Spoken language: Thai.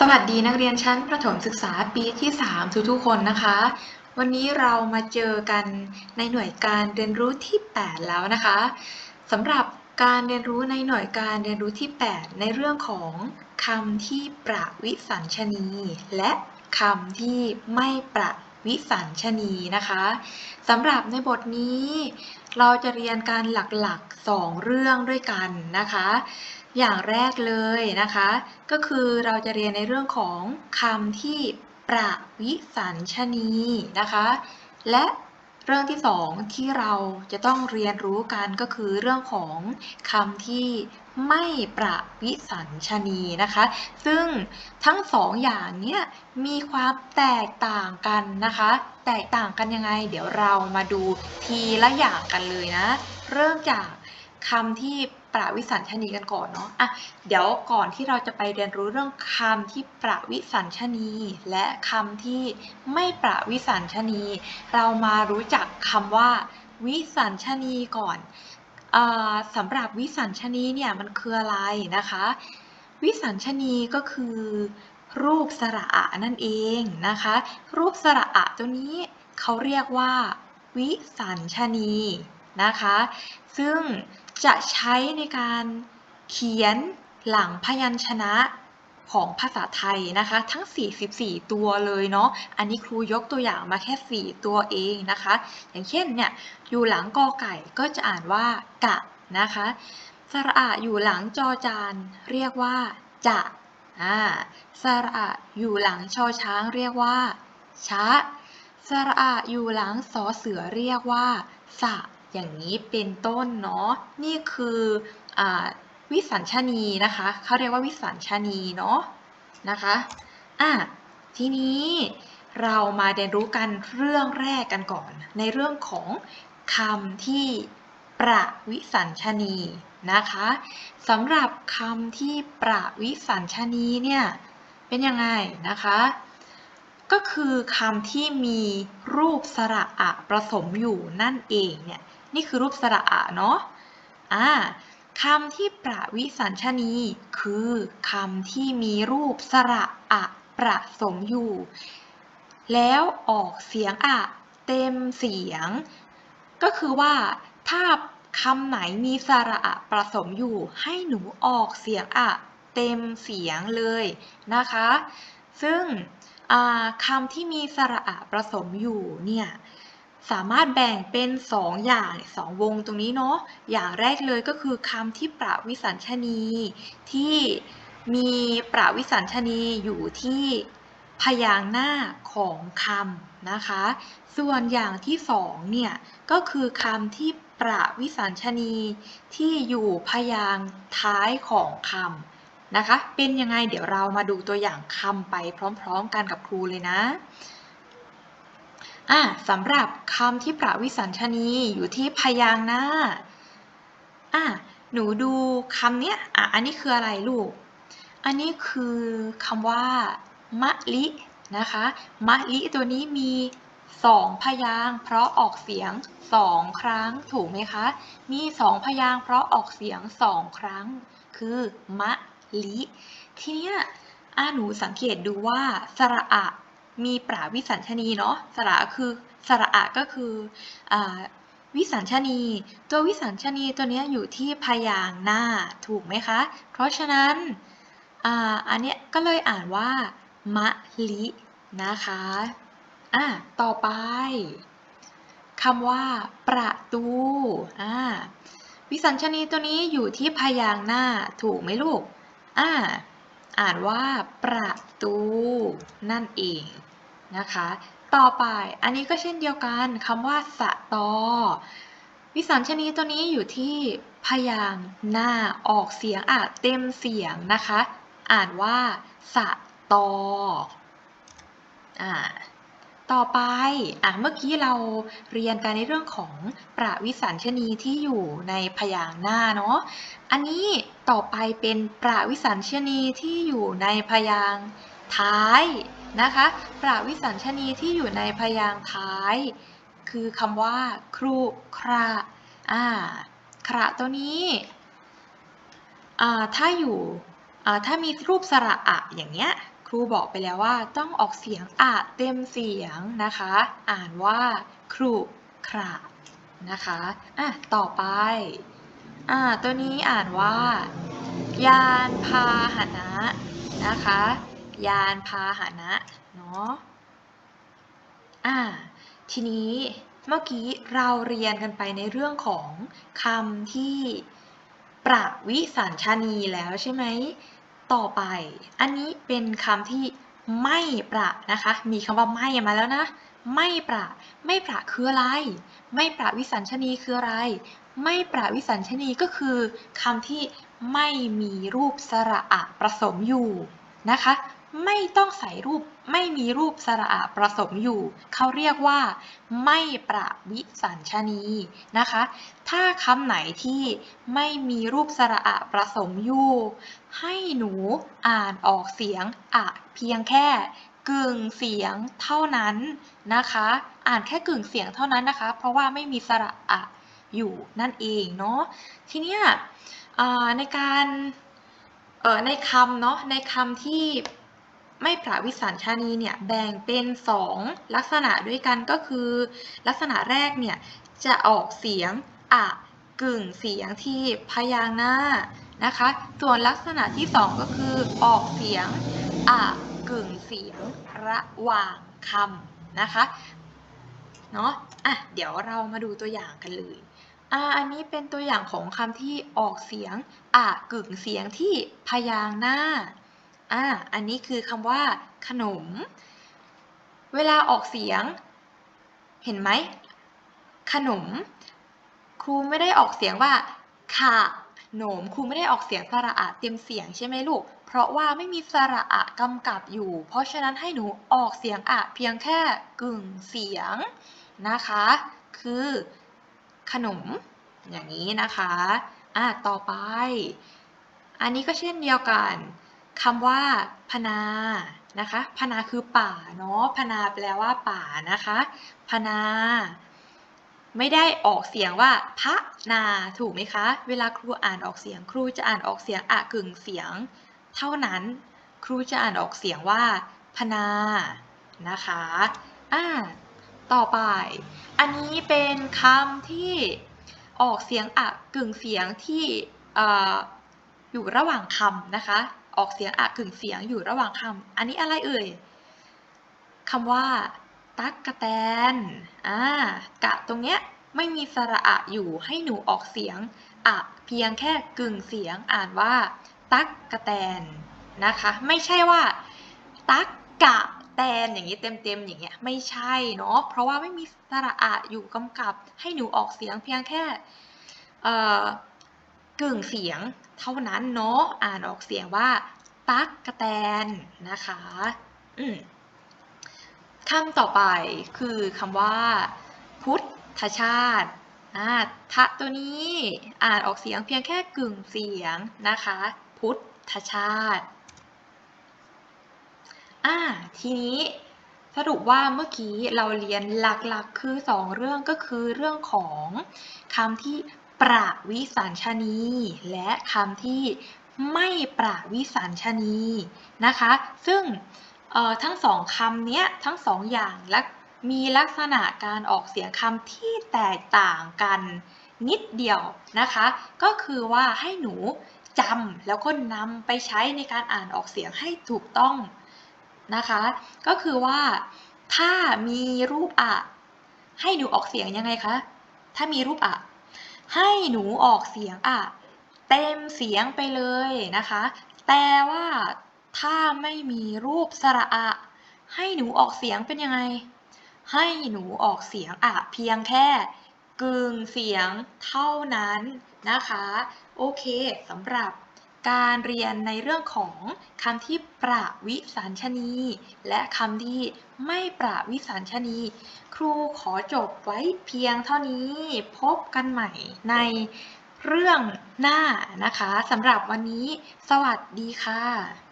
สวัสดีนักเรียนชั้นประถมศึกษาปีที่ 3 ทุกๆคนนะคะ วันนี้เรามาเจอกันในหน่วยการเรียนรู้ที่ 8 แล้วนะคะสำหรับการเรียนรู้ในหน่วยการเรียนรู้ที่ 8 ในเรื่องของคำที่ประวิสัญชนี และคำที่ไม่ประวิสัญชนีนะคะสำหรับในบทนี้ เราจะเรียนการหลักๆ 2 เรื่องด้วยกันนะคะ อย่างแรกเลยนะคะ ก็คือเราจะเรียนในเรื่องของคำที่ประวิสัญชนีนะคะ และเรื่องที่สองที่เราจะต้องเรียนรู้กันก็คือเรื่องของคำที่ไม่ประวิสัญชนีนะคะ ซึ่งทั้งสองอย่างเนี้ยมีความแตกต่างกันนะคะ แตกต่างกันยังไง เดี๋ยวเรามาดูทีละอย่างกันเลยนะ เริ่มจากคำที่ ประวิสัญชนีกันก่อนเนาะอะเดี๋ยวก่อนที่เราจะไปเรียนรู้เรื่องคำที่ประวิสัญชนี และคำที่ไม่ประวิสัญชนี เรามารู้จักคำว่า วิสัญชนีก่อนอสำหรับวิสัญชนีเนี่ยมันคืออะไรนะคะ วิสัญชนีก็คือรูปสระอะนั่นเองนะคะ รูปสระอะตัวนี้เขาเรียกว่า วิสัญชนีนะคะ ซึ่ง จะใช้ในการเขียนหลังพยัญชนะของภาษาไทยนะคะ ทั้ง 44 ตัวเลยเนาะ อันนี้ครูยกตัวอย่างมาแค่ 4 ตัวเองนะคะ อย่างเช่นเนี่ย อยู่หลังกอไก่ก็จะอ่านว่ากะนะคะ สระอะอยู่หลังจอจาน เรียกว่า จะอ่าสระอะอยู่หลังชอช้างเรียกว่าชะสระอะอยู่หลังสอเสือเรียกว่าสะ อย่างนี้เป็นต้นเนาะนี่คืออวิสัญชนีนะคะเขาเรียกว่าวิสัญชนีเนาะนะคะอะทีนี้เรามาเรียนรู้กันเรื่องแรกกันก่อน ในเรื่องของคำที่ประวิสัญชนีนะคะสำหรับคำที่ประวิสัญชนีเนี่ยเป็นยังไงนะคะก็คือคำที่มีรูปสระอะผสมอยู่นั่นเองเนี่ย นี่คือรูปสระอะเนาะอ่าคำที่ประวิสัญชนี คือคำที่มีรูปสระอะประสมอยู่ แล้วออกเสียงอะเต็มเสียง ก็คือว่าถ้าคำไหนมีสระอะผสมอยู่ ให้หนูออกเสียงอะเต็มเสียงเลยนะคะ ซึ่งคำที่มีสระอะผสมอยู่เนี่ย สามารถแบ่งเป็น 2 อย่าง 2 วงตรงนี้เนาะ อย่างแรกเลยก็คือคำที่ประวิสัญชนี ที่มีประวิสัญชนีอยู่ที่พยางค์หน้าของคำนะคะ ส่วนอย่างที่สองเนี่ยก็คือคำที่ประวิสัญชนีที่อยู่พยางค์ท้ายของคำนะคะ เป็นยังไงเดี๋ยวเรามาดูตัวอย่างคำไปพร้อม ๆ กันกับครูเลยนะ อะสำหรับคำที่ประวิสัญชนีอยู่ที่พยางค์หน้าอะหนูดูคำเนี้ยอะอันนี้คืออะไรลูก อันนี้คือคำว่ามะลินะคะมะลิตัวนี้มีสองพยางเพราะออกเสียงสองครั้งถูกไหมคะ มีสองพยางเพราะออกเสียงสองครั้ง คือมะลิ ทีนี้อะหนูสังเกตดูว่าสระอะ มีปราวิสัญชนีเนาะสระคือสระอะก็คืออวิสัญชนี ตัววิสัญชนีตัวนี้อยู่ที่พยางหน้าถูกไหมคะ เพราะฉะนั้นออันนี้ก็เลยอ่านว่ามะลินะคะอะต่อไปคำว่า ประตูอ่าวิสัญชนีตัวนี้อยู่ที่พยางหน้าถูกไหมลูกอ่า อ่านว่าประตูนั่นเองนะคะ ต่อไปอันนี้ก็เช่นเดียวกันคำว่าสะตอ วิสัญชนีตัวนี้อยู่ที่พยางหน้าออกเสียงอะเต็มเสียงนะคะ อ่านว่าสะตออ่า ต่อไปอะเมื่อกี้เราเรียนกันในเรื่องของประวิสัญชนีที่อยู่ในพยางหน้าเนาะ อันนี้ต่อไปเป็นประวิสัญชนีที่อยู่ในพยางท้ายนะคะ ประวิสัญชนีที่อยู่ในพยางท้าย คือคำว่า ครูคราอ่าคระตัวนี้อ่าถ้าอยู่อ่าถ้ามีรูปสระอะอย่างเงี้ย ครูบอกไปแล้วว่าต้องออกเสียงอะเต็มเสียงนะคะ อ่านว่าครุขระนะคะอะต่อไปอ่าตัวนี้อ่านว่า ยานพาหนะนะคะ ยานพาหนะเนาะอ่าทีนี้เมื่อกี้เราเรียนกันไปในเรื่องของคำที่ประวิสัญชนีแล้วใช่ไหม ต่อไป อันนี้เป็นคำที่ไม่ประนะคะ มีคำว่าไม่มาแล้วนะ ไม่ประ ไม่ประคืออะไร ไม่ประวิสัญชนีคืออะไร ไม่ประวิสัญชนีก็คือคำที่ไม่มีรูปสระอะผสมอยู่นะคะ ไม่ต้องใส่รูปไม่มีรูปสระอะผสมอยู่ เขาเรียกว่า ไม่ประวิสัญชนีนะคะ ถ้าคำไหนที่ไม่มีรูปสระอะผสมอยู่ ให้หนูอ่านออกเสียงอะเพียงแค่กึ่งเสียงเท่านั้นนะคะ อ่านแค่กึ่งเสียงเท่านั้นนะคะ เพราะว่าไม่มีสระอะอยู่นั่นเองเนาะทีเนี้ยในการในคำเนาะในคำที่ ไม่ประวิสัญชานีเนี่ยแบ่งเป็น 2 ลักษณะด้วยกันก็คือ ลักษณะแรกเนี่ยจะออกเสียงอะกึ่งเสียงที่พยางค์หน้านะคะ ส่วนลักษณะที่ 2 ก็คือออกเสียงอะกึ่งเสียงระหว่างคำนะคะเนาะอะเดี๋ยวเรามาดูตัวอย่างกันเลยอ่าอันนี้เป็นตัวอย่างของคำที่ออกเสียงอะกึ่งเสียงที่พยางค์หน้า อ่า อันนี้คือคำว่า ขนม เวลาออกเสียง เห็นไหม ขนม ครูไม่ได้ออกเสียงว่าค่ะหนมครูไม่ได้ออกเสียงสระอะเต็มเสียงใช่ไหมลูก เพราะว่าไม่มีสระอะกำกับอยู่ เพราะฉะนั้นให้หนูออกเสียงอะเพียงแค่กึ่งเสียงนะคะ คือขนม อย่างนี้นะคะ อะ ต่อไป อันนี้ก็เช่นเดียวกัน คำว่าพนานะคะพนาคือป่าเนาะพนาแปลว่าป่านะคะพนา ไม่ได้ออกเสียงว่าพระนาถูกไหมคะ เวลาครูอ่านออกเสียง ครูจะอ่านออกเสียงอะกึ่งเสียง เท่านั้นครูจะอ่านออกเสียงว่าพนานะคะอ่าต่อไป อันนี้เป็นคำที่ออกเสียงอะกึ่งเสียงที่อยู่ระหว่างคำนะคะ ออกเสียงอะกึ่งเสียงอยู่ระหว่างคำอันนี้อะไรเอ่ยคำว่า ตักกะแตนอ่ากะตรงเนี้ยไม่มีสระอะอยู่ให้หนูออกเสียงอะเพียงแค่กึ่งเสียงอ่านว่า ตักกะแตนนะคะ ไม่ใช่ว่า ตักกะแตนอย่างนี้เต็มๆอย่างเงี้ยไม่ใช่เนาะเพราะว่าไม่มีสระอะอยู่กำกับให้หนูออกเสียงเพียงแค่ กึ่งเสียงเท่านั้นเนาะอ่านออกเสียงว่า ตักกะแตนนะคะอืมคำต่อไปคือคำว่า พุทธชาติอ่าทะตัวนี้อ่านออกเสียงเพียงแค่กึ่งเสียงนะคะ พุทธชาติอ่าทีนี้สรุปว่าเมื่อกี้เราเรียนหลักๆคือ 2 เรื่องก็คือเรื่องของคำที่ ประวิสัญชนี และคำที่ไม่ประวิสัญชนีนะคะ ซึ่งทั้งสองคำนี้ทั้งสองอย่างและมีลักษณะการออกเสียงคำที่แตกต่างกันนิดเดียวนะคะ ก็คือว่าให้หนูจำแล้วก็นำไปใช้ในการอ่านออกเสียงให้ถูกต้องนะคะ ก็คือว่าถ้ามีรูปอะ ให้หนูออกเสียงยังไงคะ ถ้ามีรูปอะ ให้หนูออกเสียงอะเต็มเสียงไปเลยนะคะ แต่ว่าถ้าไม่มีรูปสระอะ ให้หนูออกเสียงเป็นยังไง ให้หนูออกเสียงอะเพียงแค่กึ่งเสียงเท่านั้นนะคะ โอเคสำหรับ การเรียนในเรื่องของคำที่ประวิสัญชนี และคำที่ไม่ประวิสัญชนี ครูขอจบไว้เพียงเท่านี้พบกันใหม่ในเรื่องหน้านะคะสำหรับวันนี้ สวัสดีค่ะ